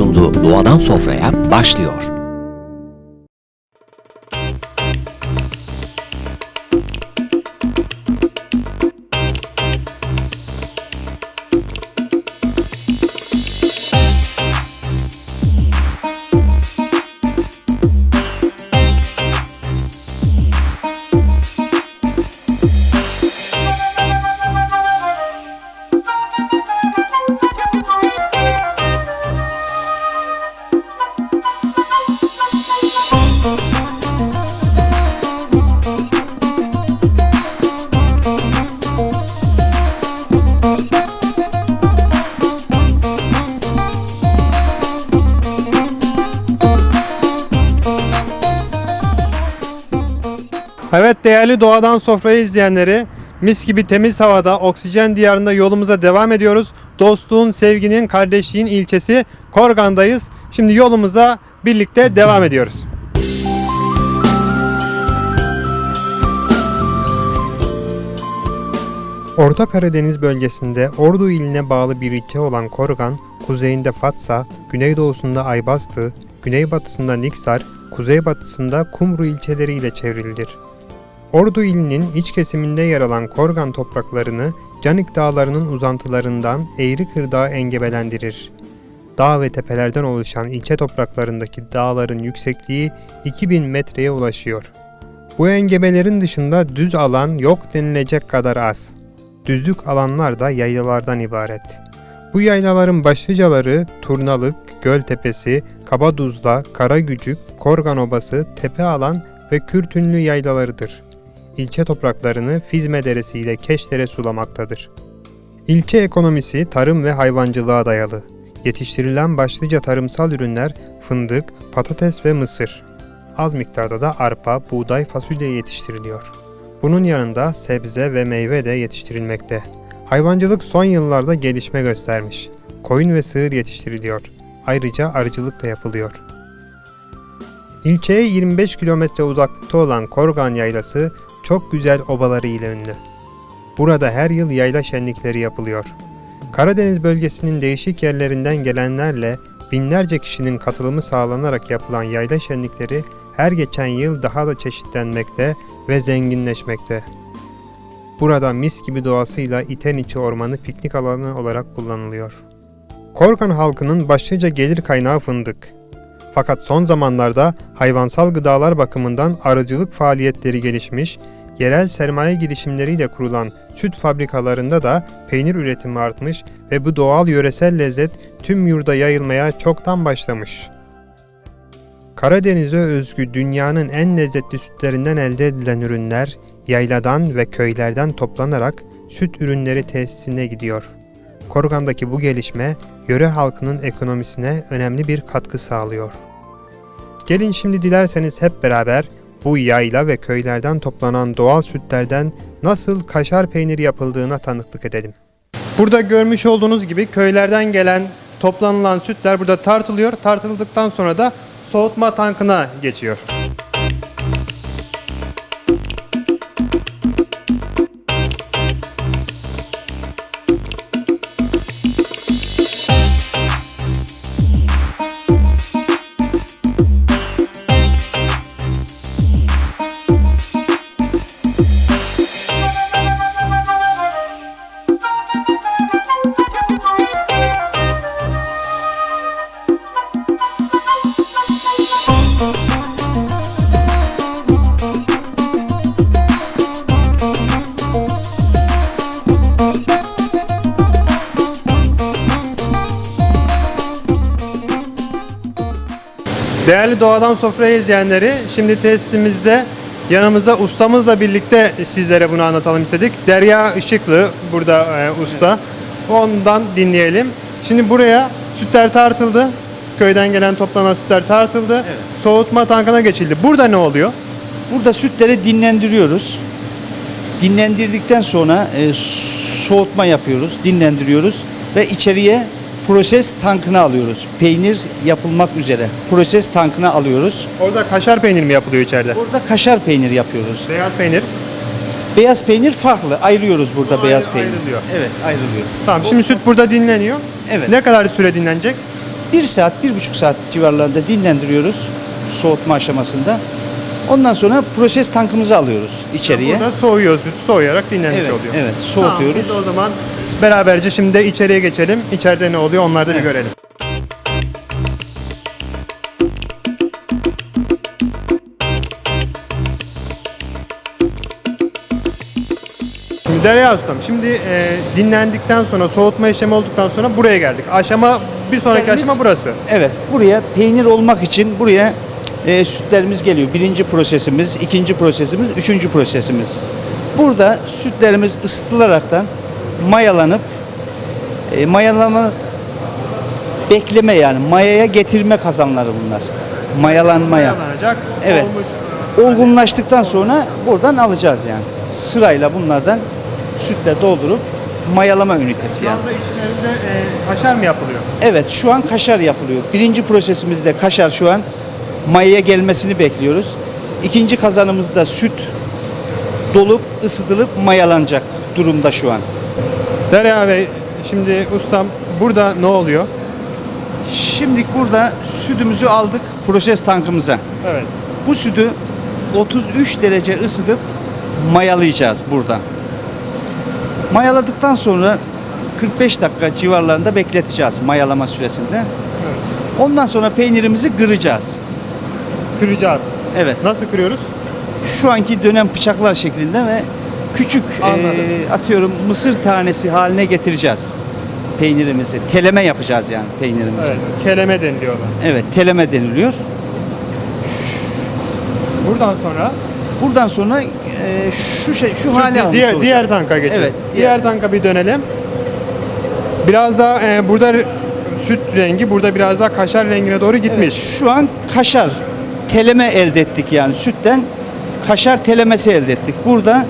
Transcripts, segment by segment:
Sunduğu Doğadan Sofraya başlıyor. Evet değerli Doğadan Sofrayı izleyenleri mis gibi temiz havada oksijen diyarında yolumuza devam ediyoruz. Dostluğun, sevginin, kardeşliğin ilçesi Korgan'dayız. Şimdi yolumuza birlikte devam ediyoruz. Orta Karadeniz bölgesinde Ordu iline bağlı bir ilçe olan Korgan, kuzeyinde Fatsa, güneydoğusunda Aybastı, güneybatısında Niksar, kuzeybatısında Kumru ilçeleriyle çevrilidir. Ordu ilinin iç kesiminde yer alan Korgan topraklarını Canik dağlarının uzantılarından Eğri Kırdağı engebelendirir. Dağ ve tepelerden oluşan ilçe topraklarındaki dağların yüksekliği 2000 metreye ulaşıyor. Bu engebelerin dışında düz alan yok denilecek kadar az. Düzlük alanlar da yaylalardan ibaret. Bu yaylaların başlıcaları Turnalık, Göltepesi, Kabaduzla, Karagücük, Korgan Obası, Tepe Alan ve Kürtünlü yaylalarıdır. İlçe topraklarını Fizme Deresi ile Keşdere sulamaktadır. İlçe ekonomisi tarım ve hayvancılığa dayalı. Yetiştirilen başlıca tarımsal ürünler fındık, patates ve mısır. Az miktarda da arpa, buğday, fasulye yetiştiriliyor. Bunun yanında sebze ve meyve de yetiştirilmekte. Hayvancılık son yıllarda gelişme göstermiş. Koyun ve sığır yetiştiriliyor. Ayrıca arıcılık da yapılıyor. İlçeye 25 kilometre uzaklıkta olan Korgan Yaylası çok güzel obaları ile ünlü. Burada her yıl yayla şenlikleri yapılıyor. Karadeniz bölgesinin değişik yerlerinden gelenlerle binlerce kişinin katılımı sağlanarak yapılan yayla şenlikleri her geçen yıl daha da çeşitlenmekte ve zenginleşmekte. Burada mis gibi doğasıyla iten içi ormanı piknik alanı olarak kullanılıyor. Korkan halkının başlıca gelir kaynağı fındık. Fakat son zamanlarda hayvansal gıdalar bakımından arıcılık faaliyetleri gelişmiş, yerel sermaye girişimleriyle kurulan süt fabrikalarında da peynir üretimi artmış ve bu doğal yöresel lezzet tüm yurda yayılmaya çoktan başlamış. Karadeniz'e özgü dünyanın en lezzetli sütlerinden elde edilen ürünler yayladan ve köylerden toplanarak süt ürünleri tesisine gidiyor. Korgan'daki bu gelişme yöre halkının ekonomisine önemli bir katkı sağlıyor. Gelin şimdi dilerseniz hep beraber bu yayla ve köylerden toplanan doğal sütlerden nasıl kaşar peyniri yapıldığına tanıklık edelim. Burada görmüş olduğunuz gibi köylerden gelen toplanılan sütler burada tartılıyor. Tartıldıktan sonra da soğutma tankına geçiyor. Değerli Doğadan Sofrayı izleyenleri, şimdi tesisimizde yanımızda ustamızla birlikte sizlere bunu anlatalım istedik. Derya Işıklı burada e, usta. Ondan dinleyelim. Şimdi buraya sütler tartıldı. Köyden gelen toplanan sütler tartıldı. Soğutma tankına geçildi. Burada ne oluyor? Burada sütleri dinlendiriyoruz. Dinlendirdikten sonra e, soğutma yapıyoruz, dinlendiriyoruz ve içeriye proses tankına alıyoruz. Peynir yapılmak üzere proses tankına alıyoruz. Orada kaşar peyniri mi yapılıyor içeride? Burada kaşar peynir yapıyoruz. Beyaz peynir. Beyaz peynir farklı. Ayırıyoruz burada O beyaz ayrı- peynir. ayrılıyor. Evet, ayrılıyor. Tamam şimdi süt burada dinleniyor. Evet. Ne kadar süre dinlenecek? bir saat, bir buçuk saat civarlarında dinlendiriyoruz soğutma aşamasında. Ondan sonra proses tankımızı alıyoruz içeriye. Burada soğuyor süt, soğuyarak dinlenmiş Evet, oluyor. evet, soğutuyoruz. Tamam, biz o zaman beraberce şimdi de içeriye geçelim. İçeride ne oluyor onları da bir görelim. Şimdi Derya Ustam, şimdi e, dinlendikten sonra, soğutma işlemi olduktan sonra buraya geldik. Aşama, bir sonraki Biz- aşama burası. Evet, buraya peynir olmak için buraya e, sütlerimiz geliyor. Birinci prosesimiz, ikinci prosesimiz, üçüncü prosesimiz. Burada sütlerimiz ısıtılaraktan mayalanıp e, mayalama bekleme yani mayaya getirme kazanları bunlar. Mayalanmaya. Mayalanacak, Evet. olmuş. Olgunlaştıktan sonra buradan alacağız yani. Sırayla bunlardan sütle doldurup mayalama ünitesi Şu yani. anda içlerinde e, kaşar mı yapılıyor? Evet şu an kaşar yapılıyor. Birinci prosesimizde kaşar şu an mayaya gelmesini bekliyoruz. İkinci kazanımızda süt dolup ısıtılıp mayalanacak durumda şu an. Derya Bey, şimdi ustam burada ne oluyor? Şimdi burada sütümüzü aldık proses tankımıza. Evet. Bu sütü 33 derece ısıtıp mayalayacağız burada. Mayaladıktan sonra 45 dakika civarlarında bekleteceğiz mayalama süresinde. Ondan sonra peynirimizi kıracağız. Kıracağız. Evet. Nasıl kırıyoruz? şu anki dönem bıçaklar şeklinde ve küçük eee, atıyorum mısır tanesi haline getireceğiz peynirimizi. Teleme yapacağız yani peynirimizi. Evet. Evet, Keleme deniliyor ona. teleme deniliyor. Buradan sonra Buradan sonra eee, şu şey şu, şu hale almış diğer, olacak. diğer tanka geçelim. Evet, Diğer, diğer- tanka bir dönelim. Biraz daha e, burada süt rengi, burada biraz daha kaşar rengine doğru Evet, gitmiş. şu an kaşar teleme elde ettik yani sütten kaşar telemesi elde ettik. Burada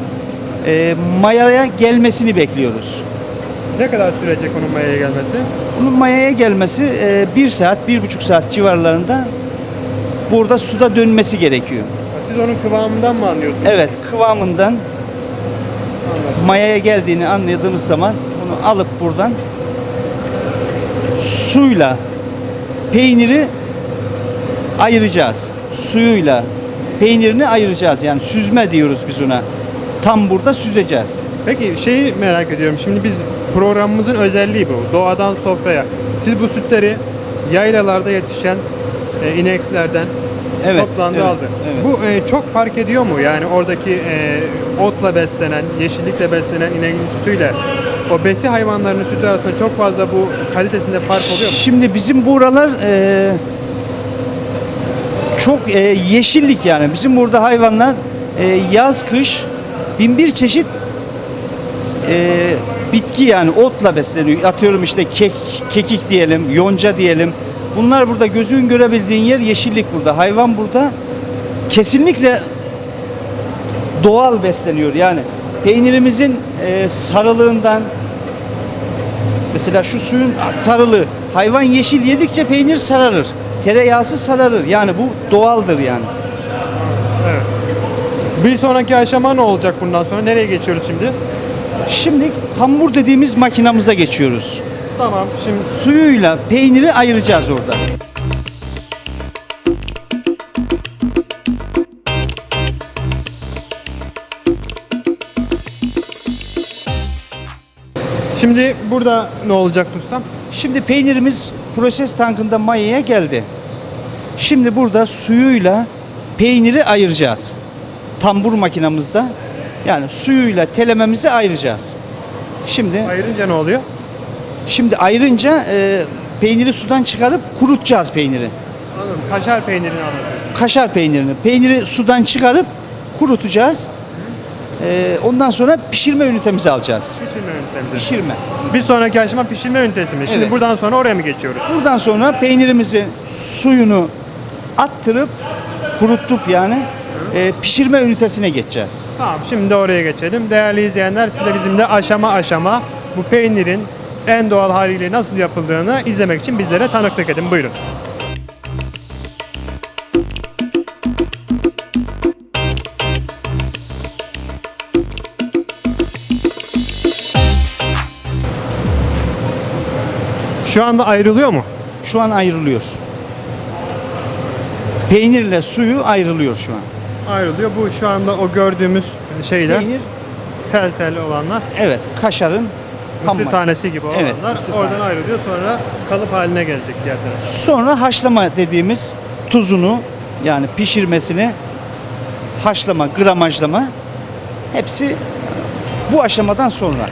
eee mayaya gelmesini bekliyoruz. Ne kadar sürecek onun mayaya gelmesi? Bunun mayaya gelmesi eee, bir saat, bir buçuk saat civarlarında burada suda dönmesi gerekiyor. Siz onun kıvamından mı anlıyorsunuz? Evet, kıvamından Anladım. mayaya geldiğini anladığımız zaman bunu alıp buradan suyla peyniri ayıracağız. Suyuyla peynirini ayıracağız. Yani süzme diyoruz biz ona. Tam burada süzeceğiz. Peki şeyi merak ediyorum. Şimdi biz programımızın özelliği bu. Doğadan sofraya. Siz bu sütleri yaylalarda yetişen e, ineklerden Evet, toplandı evet, aldı. evet. Bu e, çok fark ediyor mu? Yani oradaki e, otla beslenen, yeşillikle beslenen ineğin sütüyle o besi hayvanlarının sütü arasında çok fazla bu kalitesinde fark oluyor mu? Şimdi bizim buralar eee, çok eee, yeşillik yani. Bizim burada hayvanlar eee, yaz kış bin bir çeşit eee, bitki yani otla besleniyor. Atıyorum işte kek, kekik diyelim, yonca diyelim. Bunlar burada gözün görebildiğin yer yeşillik burada. Hayvan burada kesinlikle doğal besleniyor. Yani peynirimizin eee, sarılığından Mesela şu suyun sarılı. Hayvan yeşil yedikçe peynir sararır. Tereyağısı sararır. Yani bu doğaldır yani. Bir sonraki aşama ne olacak bundan sonra? Nereye geçiyoruz şimdi? Şimdi tambur dediğimiz makinamıza geçiyoruz. Tamam. Şimdi Suyuyla peyniri ayıracağız orada. şimdi burada ne olacak ustam? Şimdi peynirimiz proses tankında mayaya geldi. Şimdi burada suyuyla peyniri ayıracağız. Tambur makinamızda. Yani suyuyla telememizi ayıracağız. Şimdi Ayırınca ne oluyor? şimdi ayırınca e, peyniri sudan çıkarıp kurutacağız peyniri. Anladım. Kaşar peynirini anladım. kaşar peynirini. Peyniri sudan çıkarıp kurutacağız. Ee, ondan sonra pişirme ünitemizi alacağız. Pişirme ünitemizi. Pişirme. Bir sonraki aşama pişirme ünitesi mi? Şimdi Evet. buradan sonra oraya mı geçiyoruz? Buradan sonra peynirimizi suyunu attırıp kuruttup yani e, pişirme ünitesine geçeceğiz. Tamam şimdi oraya geçelim. Değerli izleyenler siz de bizimle aşama aşama bu peynirin en doğal haliyle nasıl yapıldığını izlemek için bizlere tanıklık edin. Buyurun. Şu anda ayrılıyor mu? şu an ayrılıyor. Peynirle suyu ayrılıyor şu an. Ayrılıyor. Bu şu anda o gördüğümüz şeyler Peynir tel tel olanlar evet kaşarın mısır tanesi gibi Evet, olanlar mısır oradan tanesi. ayrılıyor. Sonra kalıp haline gelecek diğer tarafa. Sonra haşlama dediğimiz tuzunu yani pişirmesini haşlama, gramajlama hepsi bu aşamadan sonra.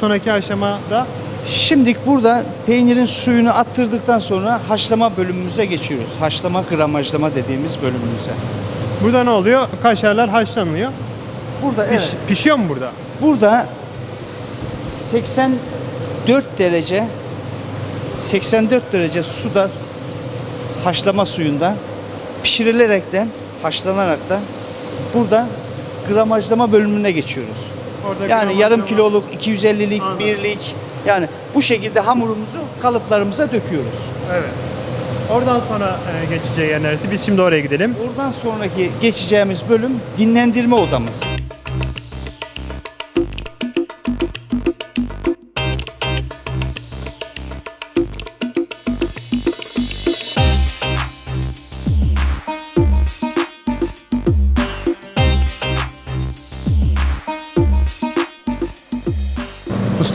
Sonraki aşamada Şimdi burada peynirin suyunu attırdıktan sonra haşlama bölümümüze geçiyoruz. Haşlama, gramajlama dediğimiz bölümümüze. burada ne oluyor? Kaşarlar haşlanıyor. Burada Piş- pişiyor mu burada? Burada 84 derece 84 derece suda haşlama suyunda pişirilerekten haşlanarak da burada gramajlama bölümüne geçiyoruz. Yani yarım kiloluk, 250'lik, Anladım. birlik yani bu şekilde hamurumuzu kalıplarımıza döküyoruz. Evet. Oradan sonra e, geçeceği yer neresi? Biz şimdi oraya gidelim. Oradan sonraki geçeceğimiz bölüm dinlendirme odamız.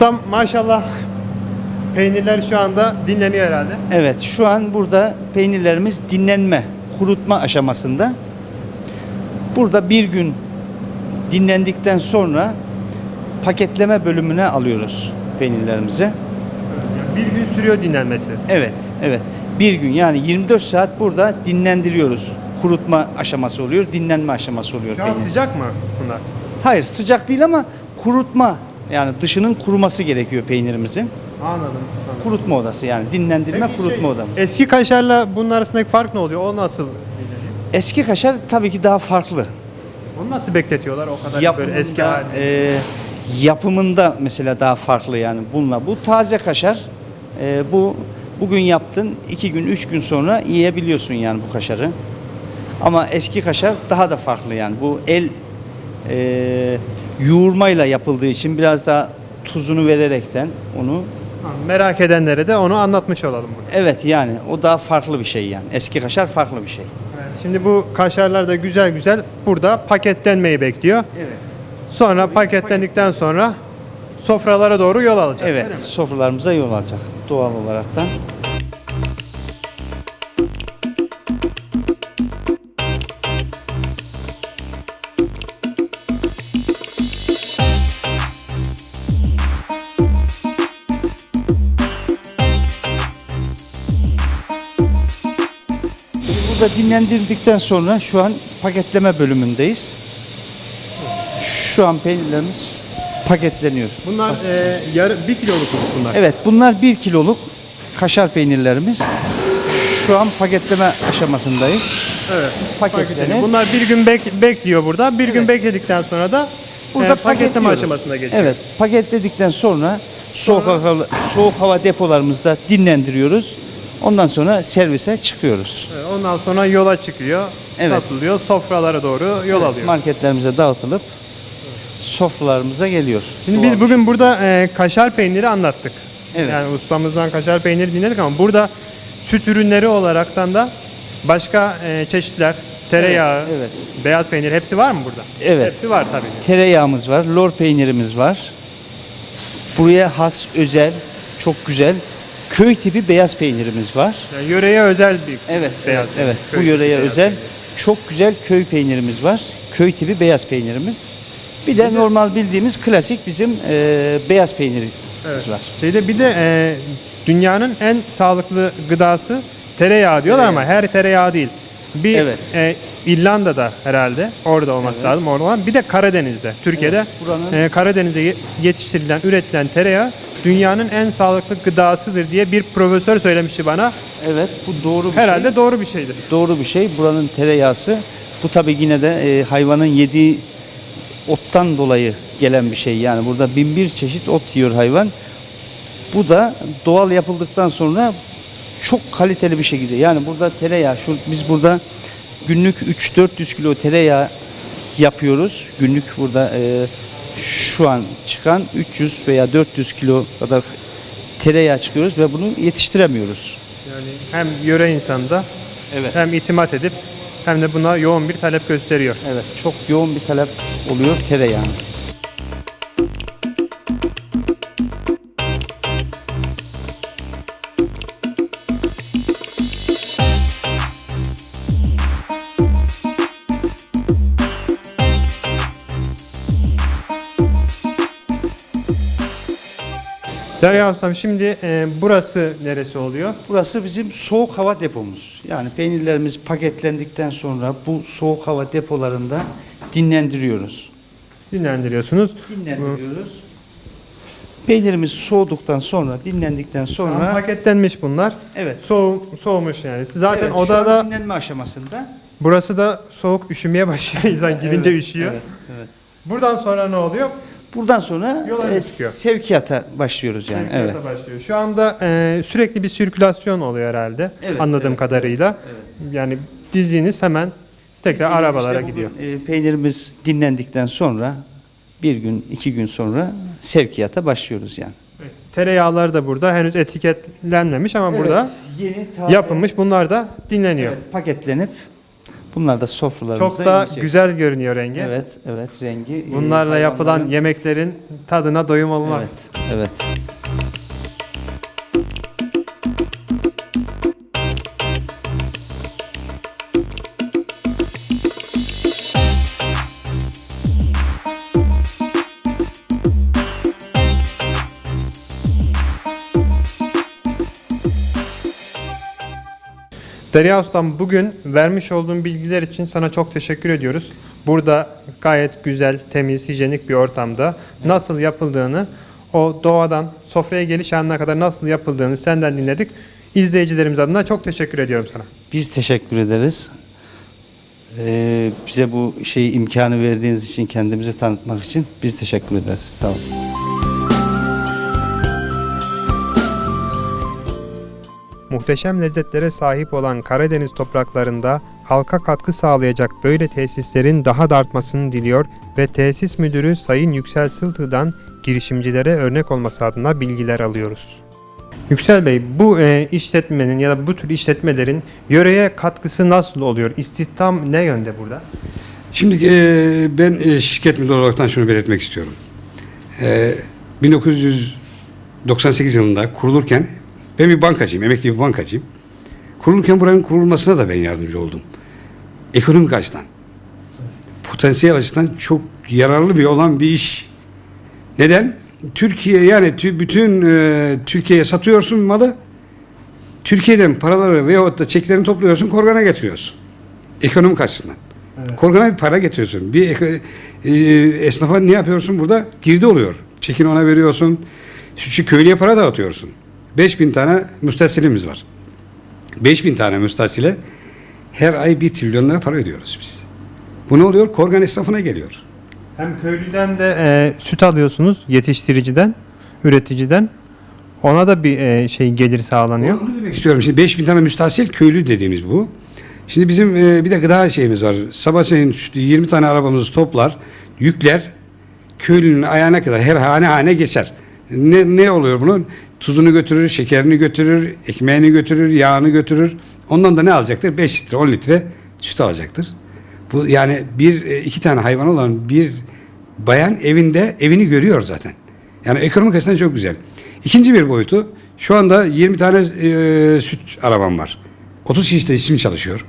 Ustam maşallah peynirler şu anda dinleniyor herhalde. Evet, şu an burada peynirlerimiz dinlenme, kurutma aşamasında. Burada bir gün dinlendikten sonra paketleme bölümüne alıyoruz peynirlerimizi. Bir gün sürüyor dinlenmesi. Evet, evet. Bir gün yani 24 saat burada dinlendiriyoruz. Kurutma aşaması oluyor, dinlenme aşaması oluyor Şu an peynir. sıcak mı bunlar? Hayır, sıcak değil ama kurutma yani dışının kuruması gerekiyor peynirimizin. Anladım. anladım. Kurutma odası yani dinlendirme Peki kurutma şey, odamız. Eski kaşarla bunun arasındaki fark ne oluyor? O nasıl? Eski kaşar tabii ki daha farklı. Onu nasıl bekletiyorlar o kadar yapımında, böyle eski hali? e, yapımında mesela daha farklı yani bununla. Bu taze kaşar. E, bu bugün yaptın, iki gün, üç gün sonra yiyebiliyorsun yani bu kaşarı. Ama eski kaşar daha da farklı yani. Bu el e, yoğurmayla yapıldığı için biraz daha tuzunu vererekten onu Merak edenlere de onu anlatmış olalım burada. evet yani o daha farklı bir şey yani. Eski kaşar farklı bir şey. Evet, Şimdi bu kaşarlar da güzel güzel burada paketlenmeyi bekliyor. Evet. Sonra paketlendikten sonra sofralara doğru yol alacak. Evet, sofralarımıza yol alacak doğal olaraktan. Burada dinlendirdikten sonra şu an paketleme bölümündeyiz. Şu an peynirlerimiz paketleniyor. Bunlar e, yarı, bir kiloluk bunlar. Evet bunlar 1 kiloluk kaşar peynirlerimiz. Şu an paketleme aşamasındayız. Evet. Paketleniyor. Bunlar bir gün bek- bekliyor burada. Bir gün Evet. bekledikten sonra da Burada e, paketleme paketliyoruz. aşamasına geçiyor. Evet paketledikten sonra soğuk hava, soğuk hava depolarımızda dinlendiriyoruz. Ondan sonra servise çıkıyoruz. Evet, Ondan sonra yola çıkıyor. Evet. Satılıyor. Sofralara doğru yol alıyor. Marketlerimize dağıtılıp sofralarımıza geliyor. Şimdi biz bugün burada e, kaşar peyniri anlattık. Evet. Yani ustamızdan kaşar peyniri dinledik ama burada süt ürünleri olaraktan da başka e, çeşitler, tereyağı, Evet, evet. beyaz peynir hepsi var mı burada? Evet. Hepsi var tabii. tereyağımız var, lor peynirimiz var. Buraya has özel, çok güzel köy tipi beyaz peynirimiz var. Yani yöreye özel bir Evet, beyaz evet, peynir. evet. Bu Köy yöreye beyaz özel peynir. çok güzel köy peynirimiz var. Köy tipi beyaz peynirimiz. Bir de normal bildiğimiz klasik bizim e, beyaz peynirimiz Evet. var. Şeyde bir de e, dünyanın en sağlıklı gıdası tereyağı diyorlar Tereyağı. ama her tereyağı değil. Bir Evet. e, İrlanda'da herhalde orada olması Evet. lazım. Orada olan bir de Karadeniz'de. Türkiye'de Evet, buranın- e, Karadeniz'de ye- yetiştirilen, üretilen tereyağı dünyanın en sağlıklı gıdasıdır diye bir profesör söylemişti bana. Evet bu doğru bir Herhalde şey. doğru bir şeydir. Doğru bir şey. Buranın tereyağısı. Bu tabii yine de e, hayvanın yediği ottan dolayı gelen bir şey. Yani burada bin bir çeşit ot yiyor hayvan. Bu da doğal yapıldıktan sonra çok kaliteli bir şekilde. Yani burada tereyağı, şu, biz burada günlük 3-400 kilo tereyağı yapıyoruz. Günlük burada e, şu an çıkan 300 veya 400 kilo kadar tereyağı çıkıyoruz ve bunu yetiştiremiyoruz. Yani hem yöre insanı da Evet. hem itimat edip hem de buna yoğun bir talep gösteriyor. Evet, çok yoğun bir talep oluyor tereyağına. Derya Ustam şimdi e, burası neresi oluyor? Burası bizim soğuk hava depomuz. Yani peynirlerimiz paketlendikten sonra bu soğuk hava depolarında dinlendiriyoruz. Dinlendiriyorsunuz. Dinlendiriyoruz. Peynirimiz soğuduktan sonra, dinlendikten sonra paketlenmiş bunlar. evet. Soğu, soğumuş yani. Zaten evet, odada dinlenme aşamasında. burası da soğuk üşümeye başlıyor. İnsan girince Evet, üşüyor. Evet, evet. Buradan sonra ne oluyor? Buradan sonra Yola e, çıkıyor. sevkiyata başlıyoruz yani. Evet. Sevkiyata başlıyor. Şu anda e, sürekli bir sirkülasyon oluyor herhalde. Evet, anladığım evet, kadarıyla. Yani dizdiğiniz hemen tekrar arabalara İşte gidiyor. bugün, e, peynirimiz dinlendikten sonra bir gün, iki gün sonra sevkiyata başlıyoruz yani. Tereyağlar da burada henüz etiketlenmemiş ama burada yeni taze, yapılmış. Bunlar da dinleniyor. evet, paketlenip bunlar da sofralarımıza Çok da inecek. güzel görünüyor rengi. Evet, evet rengi. Bunlarla yapılan hayvanların- yemeklerin tadına doyum olmaz. Evet, evet. Derya Ustam bugün vermiş olduğun bilgiler için sana çok teşekkür ediyoruz. Burada gayet güzel, temiz, hijyenik bir ortamda nasıl yapıldığını, o doğadan sofraya geliş anına kadar nasıl yapıldığını senden dinledik. İzleyicilerimiz adına çok teşekkür ediyorum sana. Biz teşekkür ederiz. Ee, bize bu şeyi imkanı verdiğiniz için, kendimizi tanıtmak için biz teşekkür ederiz. Sağ olun. Muhteşem lezzetlere sahip olan Karadeniz topraklarında halka katkı sağlayacak böyle tesislerin daha da artmasını diliyor ve tesis müdürü Sayın Yüksel Sıltı'dan girişimcilere örnek olması adına bilgiler alıyoruz. Yüksel Bey, bu e, işletmenin ya da bu tür işletmelerin yöreye katkısı nasıl oluyor? İstihdam ne yönde burada? Şimdi e, ben e, şirket müdürü olaraktan şunu belirtmek istiyorum. E, 1998 yılında kurulurken ben bir bankacıyım, emekli bir bankacıyım. Kurulurken buranın kurulmasına da ben yardımcı oldum. Ekonomik açıdan. Potansiyel açıdan çok yararlı bir olan bir iş. Neden? Türkiye yani tü- bütün e, Türkiye'ye satıyorsun malı. Türkiye'den paraları veyahut da çeklerini topluyorsun, korgana getiriyorsun. Ekonomik açısından. Korgana bir para getiriyorsun. Bir e, esnafa ne yapıyorsun burada? Girdi oluyor. Çekin ona veriyorsun. Sütçü köylüye para dağıtıyorsun. 5000 tane müstahsilimiz var. 5000 tane müstahsile her ay 1 trilyon lira para ödüyoruz biz. Bu ne oluyor? Korgan esnafına geliyor. Hem köylüden de e, süt alıyorsunuz, yetiştiriciden, üreticiden. Ona da bir e, şey gelir sağlanıyor. Onu demek istiyorum. Şimdi 5000 tane müstahsil köylü dediğimiz bu. Şimdi bizim e, bir de gıda şeyimiz var. Sabahleyin şu 20 tane arabamızı toplar, yükler. Köylünün ayağına kadar her hane hane geçer. Ne, ne oluyor bunun? Tuzunu götürür, şekerini götürür, ekmeğini götürür, yağını götürür. Ondan da ne alacaktır? 5 litre, 10 litre süt alacaktır. Bu yani bir e, iki tane hayvan olan bir bayan evinde evini görüyor zaten. Yani ekonomik açıdan çok güzel. İkinci bir boyutu şu anda 20 tane e, süt arabam var. 30 kişi de isim çalışıyor.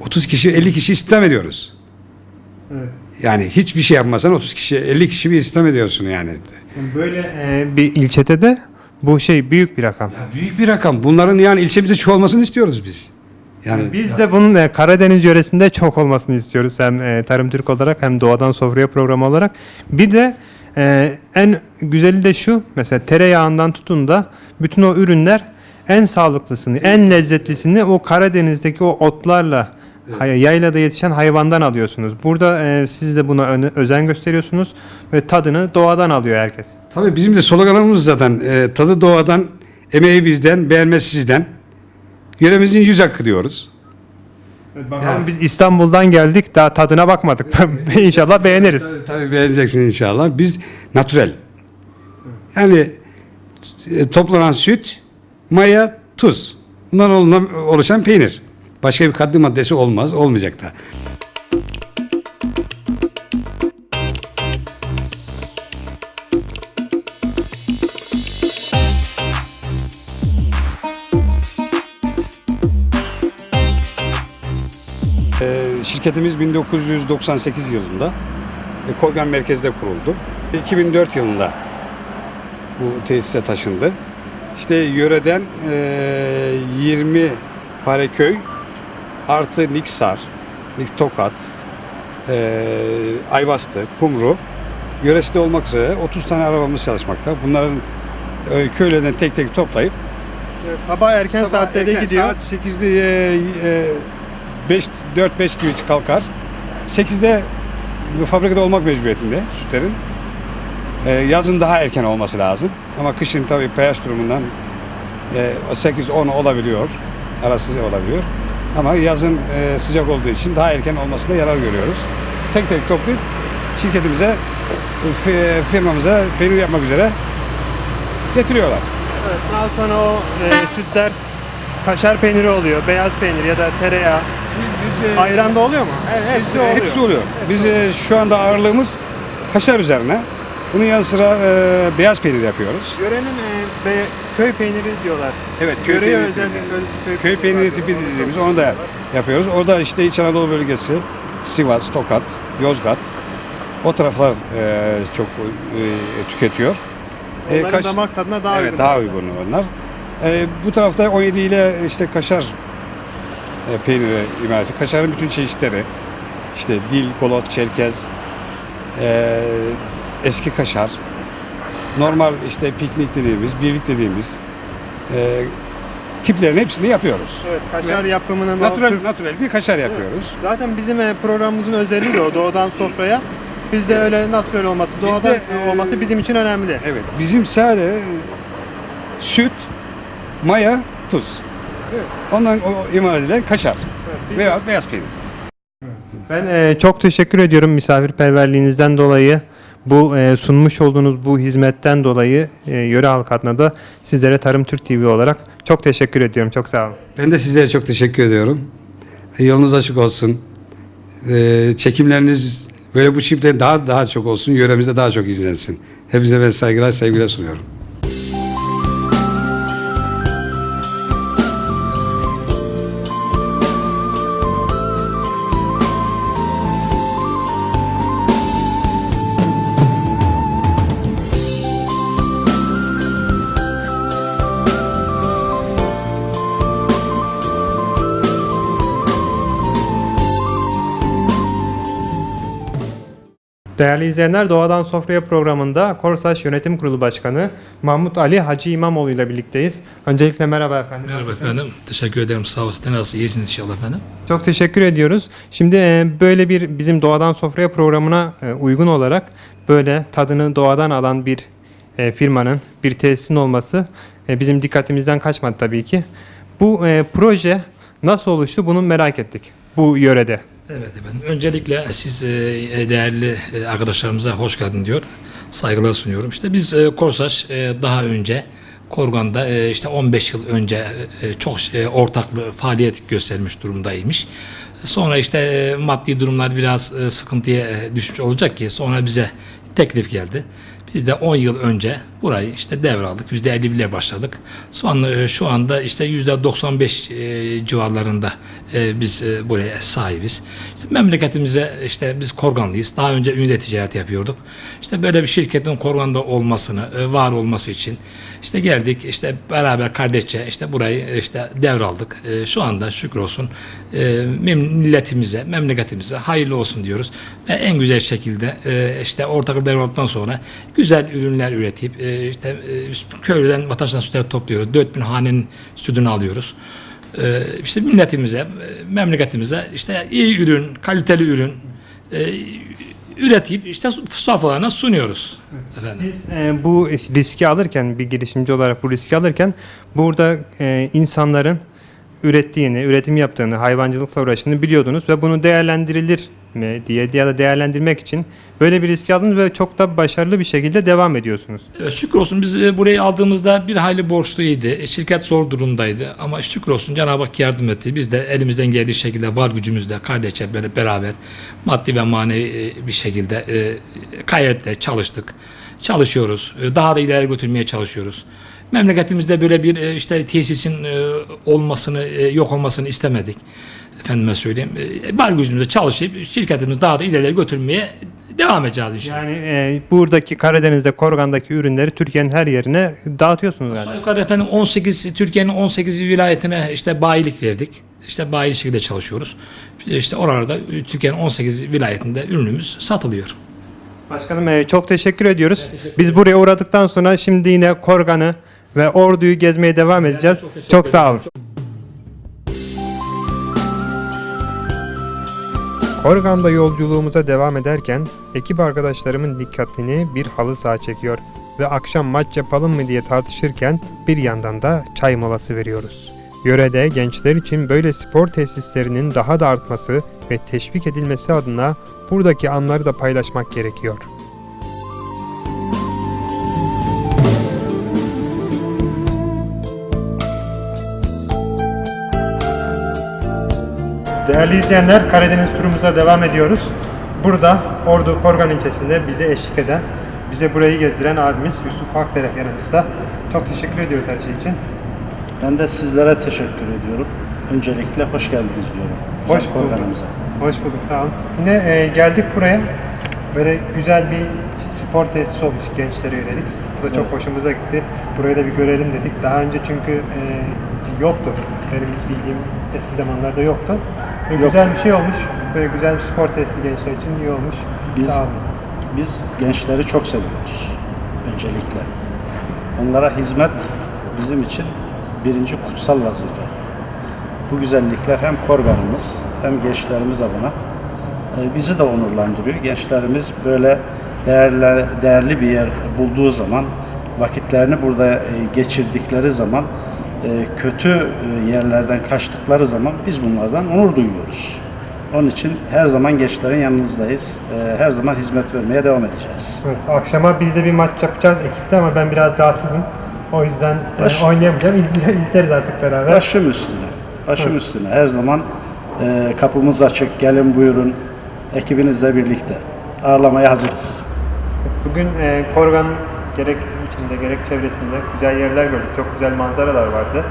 30 kişi 50 kişi istihdam ediyoruz. Evet. Yani hiçbir şey yapmasan 30 kişi 50 kişi bir istihdam ediyorsun yani. Böyle e, bir ilçede de bu şey büyük bir rakam. Ya büyük bir rakam. Bunların yani ilçemizde çoğalmasını istiyoruz biz. Yani Biz de bunun e, Karadeniz yöresinde çok olmasını istiyoruz. Hem e, Tarım Türk olarak hem Doğadan Sofraya programı olarak. Bir de Ee, en güzeli de şu mesela tereyağından tutun da bütün o ürünler en sağlıklısını, en lezzetlisini o Karadeniz'deki o otlarla hay- yaylada yetişen hayvandan alıyorsunuz. Burada e, siz de buna öne- özen gösteriyorsunuz ve tadını doğadan alıyor herkes. Tabii bizim de sloganımız zaten e, tadı doğadan, emeği bizden, beğenmesi sizden. Yöremizin yüz hakkı diyoruz. Bakalım biz İstanbul'dan geldik daha tadına bakmadık. İnşallah beğeniriz. Tabii beğeneceksin inşallah. Biz natürel. Yani e, toplanan süt, maya, tuz. Bundan oluşan peynir. Başka bir katkı maddesi olmaz, olmayacak da. Ee, şirketimiz 1998 yılında e, Kolgan merkezde kuruldu. 2004 yılında bu tesise taşındı. İşte yöreden e, 20 Pareköy artı Niksar, Nik- Tokat, e, Ayvastı, Kumru yöresinde olmak üzere 30 tane arabamız çalışmakta. Bunların e, köylerden tek tek toplayıp Sabah erken Sabah saatlerde erken gidiyor. Saat 8'de e, e, 5 4 5 gibi kalkar. 8'de bu fabrikada olmak mecburiyetinde sütlerin. E, yazın daha erken olması lazım. Ama kışın tabii pH durumundan e, 8 10 olabiliyor. Arası olabiliyor. Ama yazın e, sıcak olduğu için daha erken olmasında yarar görüyoruz. Tek tek toplayıp şirketimize, e, fi- firmamıza peynir yapmak üzere getiriyorlar. Evet, daha sonra o e, sütler kaşar peyniri oluyor, beyaz peynir ya da tereyağı. Biz, e, Ayran da oluyor mu? Hepsi oluyor. Hepsi oluyor. Biz e, şu anda ağırlığımız kaşar üzerine. Bunun yanı sıra e, beyaz peynir yapıyoruz. Yörenin e, be- köy peyniri diyorlar. Evet, Yöreye özel bir köy peyniri tipi dediğimiz onu da yapıyoruz. Orada işte İç Anadolu bölgesi, Sivas, Tokat, Yozgat o taraflar e, çok e, tüketiyor. E, Onların kaş- damak tadına daha evet, uygun. daha uygun onlar. E, bu tarafta 17 ile işte kaşar e, peyniri imal ediyor. Kaşarın bütün çeşitleri. işte dil, golot, çerkez, e, eski kaşar, normal işte piknik dediğimiz, birlik dediğimiz e, tiplerin hepsini yapıyoruz. Evet, kaşar yapımının o Natürel, Türk- natürel bir kaşar yapıyoruz. Zaten bizim e, programımızın özelliği de o doğadan sofraya. Bizde öyle natürel olması, doğadan Bizde, e, olması bizim için önemli. Evet, bizim sade süt, maya, tuz. Evet. Ondan o imal edilen kaşar veya beyaz peynir. Ben e, çok teşekkür ediyorum misafirperverliğinizden dolayı. Bu e, sunmuş olduğunuz bu hizmetten dolayı e, yöre halk adına da sizlere Tarım Türk TV olarak çok teşekkür ediyorum. Çok sağ olun. Ben de sizlere çok teşekkür ediyorum. E, Yolunuz açık olsun. E, çekimleriniz böyle bu şekilde daha daha çok olsun. Yöremizde daha çok izlensin. Hepinize ben saygılar, sevgiler sunuyorum. Değerli izleyenler Doğadan Sofraya programında Korsaç Yönetim Kurulu Başkanı Mahmut Ali Hacı İmamoğlu ile birlikteyiz. Öncelikle merhaba efendim. Merhaba Nasılsınız? efendim. Teşekkür ederim. Sağ olun. Nasıl iyisiniz inşallah efendim. Çok teşekkür ediyoruz. Şimdi e, böyle bir bizim Doğadan Sofraya programına e, uygun olarak böyle tadını doğadan alan bir e, firmanın, bir tesisin olması bizim dikkatimizden kaçmadı tabii ki. Bu proje nasıl oluştu bunu merak ettik bu yörede. Evet efendim. Öncelikle siz e, değerli e, arkadaşlarımıza hoş geldin diyor. Saygılar sunuyorum. İşte biz e, Korsaç e, daha önce Korgan'da e, işte 15 yıl önce e, çok e, ortaklı faaliyet göstermiş durumdaymış. Sonra işte e, maddi durumlar biraz e, sıkıntıya e, düşmüş olacak ki sonra bize teklif geldi. Biz de 10 yıl önce burayı işte devraldık. %50 bile başladık. Sonra e, şu anda işte %95 e, civarlarında e, biz buraya sahibiz. İşte memleketimize işte biz Korganlıyız. Daha önce ünite ticaret yapıyorduk. İşte böyle bir şirketin Korgan'da olmasını, var olması için işte geldik işte beraber kardeşçe işte burayı işte devraldık. Şu anda şükür olsun milletimize, memleketimize hayırlı olsun diyoruz. Ve en güzel şekilde işte ortaklık devraldıktan sonra güzel ürünler üretip e, işte e, köylüden vatandaştan sütleri topluyoruz. 4000 hanenin sütünü alıyoruz. E, işte milletimize, e, memleketimize işte iyi ürün, kaliteli ürün e, üretip işte sofralarına sunuyoruz. Efendim. Siz e, bu riski alırken bir girişimci olarak bu riski alırken burada e, insanların ürettiğini, üretim yaptığını, hayvancılıkla uğraştığını biliyordunuz ve bunu değerlendirilir mi diye ya da değerlendirmek için böyle bir riski aldınız ve çok da başarılı bir şekilde devam ediyorsunuz. Evet, Şükür olsun biz e, burayı aldığımızda bir hayli borçluydu. E, Şirket zor durumdaydı ama şükür olsun Cenab-ı Hak yardım etti. Biz de elimizden geldiği şekilde var gücümüzle kardeşçe böyle beraber maddi ve manevi e, bir şekilde e, gayretle çalıştık. Çalışıyoruz. E, Daha da ileri götürmeye çalışıyoruz. Memleketimizde böyle bir e, işte tesisin e, olmasını, e, yok olmasını istemedik. Efendime söyleyeyim. E, Var gücümüzle çalışıp şirketimizi daha da ileri götürmeye devam edeceğiz inşallah. Yani e, buradaki Karadeniz'de, Korgan'daki ürünleri Türkiye'nin her yerine dağıtıyorsunuz galiba. yukarı efendim 18 Türkiye'nin 18 vilayetine işte bayilik verdik. İşte bayi şekilde çalışıyoruz. İşte oralarda Türkiye'nin 18 vilayetinde ürünümüz satılıyor. Başkanım e, çok teşekkür ediyoruz. Biz buraya uğradıktan sonra şimdi yine Korgan'ı ve Ordu'yu gezmeye devam edeceğiz. Çok, sağ olun. Korgan'da yolculuğumuza devam ederken ekip arkadaşlarımın dikkatini bir halı saha çekiyor ve akşam maç yapalım mı diye tartışırken bir yandan da çay molası veriyoruz. Yörede gençler için böyle spor tesislerinin daha da artması ve teşvik edilmesi adına buradaki anları da paylaşmak gerekiyor. Değerli izleyenler, Karadeniz turumuza devam ediyoruz. Burada Ordu Korgan ilçesinde bize eşlik eden, bize burayı gezdiren abimiz Yusuf Akdere yanımızda. Çok teşekkür ediyoruz her şey için. Ben de sizlere teşekkür ediyorum. Öncelikle hoş geldiniz diyorum. Hoş bulduk. Hoş bulduk, sağ olun. Yine e, geldik buraya. Böyle güzel bir spor tesisi olmuş gençlere yönelik. Bu da çok Evet. hoşumuza gitti. Burayı da bir görelim dedik. Daha önce çünkü e, yoktu. Benim bildiğim eski zamanlarda yoktu. Böyle Yok. güzel bir şey olmuş. Böyle güzel bir spor tesisi gençler için iyi olmuş. Biz- Sağ olun. Biz gençleri çok seviyoruz. Öncelikle. Onlara hizmet bizim için birinci kutsal vazife. Bu güzellikler hem korganımız hem gençlerimiz adına e, bizi de onurlandırıyor. Gençlerimiz böyle değerli, değerli bir yer bulduğu zaman, vakitlerini burada e, geçirdikleri zaman, kötü e, yerlerden kaçtıkları zaman biz bunlardan onur duyuyoruz. Onun için her zaman gençlerin yanınızdayız. E, Her zaman hizmet vermeye devam edeceğiz. Evet, akşama biz de bir maç yapacağız ekipte ama ben biraz rahatsızım. O yüzden e, Baş- oynayamayacağım. İzle, izleriz artık beraber. Başım üstüne. Başım üstüne. Her zaman e, kapımız açık. Gelin buyurun. Ekibinizle birlikte. Ağırlamaya hazırız. Bugün e, Korgan gerek içinde gerek çevresinde güzel yerler gördük. Çok güzel manzaralar vardı.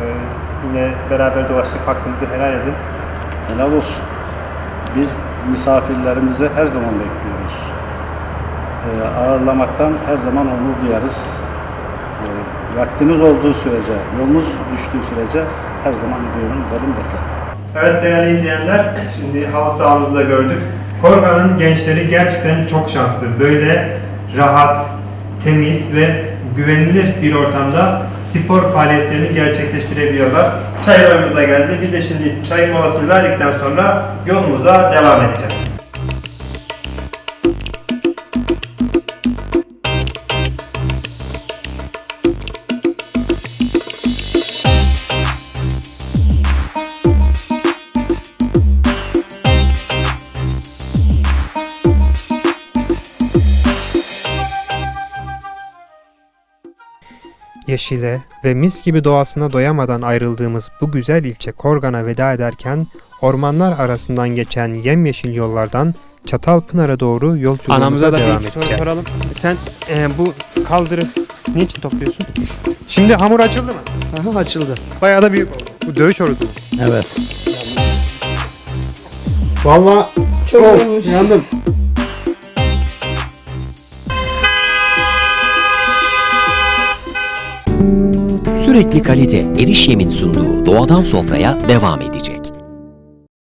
E, yine beraber dolaştık. Hakkınızı helal edin. Helal olsun. Biz misafirlerimizi her zaman bekliyoruz. E, ağırlamaktan her zaman onur duyarız. E, vaktiniz olduğu sürece, yolunuz düştüğü sürece her zaman buyurun gelin bekleyin. Evet değerli izleyenler, şimdi halı sahamızı da gördük. Korgan'ın gençleri gerçekten çok şanslı. Böyle rahat, temiz ve güvenilir bir ortamda spor faaliyetlerini gerçekleştirebiliyorlar. Çaylarımız da geldi. Biz de şimdi çay molasını verdikten sonra yolumuza devam edeceğiz. Yeşile ve mis gibi doğasına doyamadan ayrıldığımız bu güzel ilçe Korgan'a veda ederken ormanlar arasından geçen yemyeşil yollardan Çatalpınar'a doğru yolculuğumuza Anamıza da devam bir soru edeceğiz. soralım. sen e, bu kaldırı niçin topluyorsun? Şimdi hamur açıldı mı? Aha, açıldı. Bayağı da büyük oldu. Bu dövüş horozu. mu? Evet. Vallahi çok yandım. Sürekli kalite Eriş Yem'in sunduğu Doğadan Sofraya devam edecek.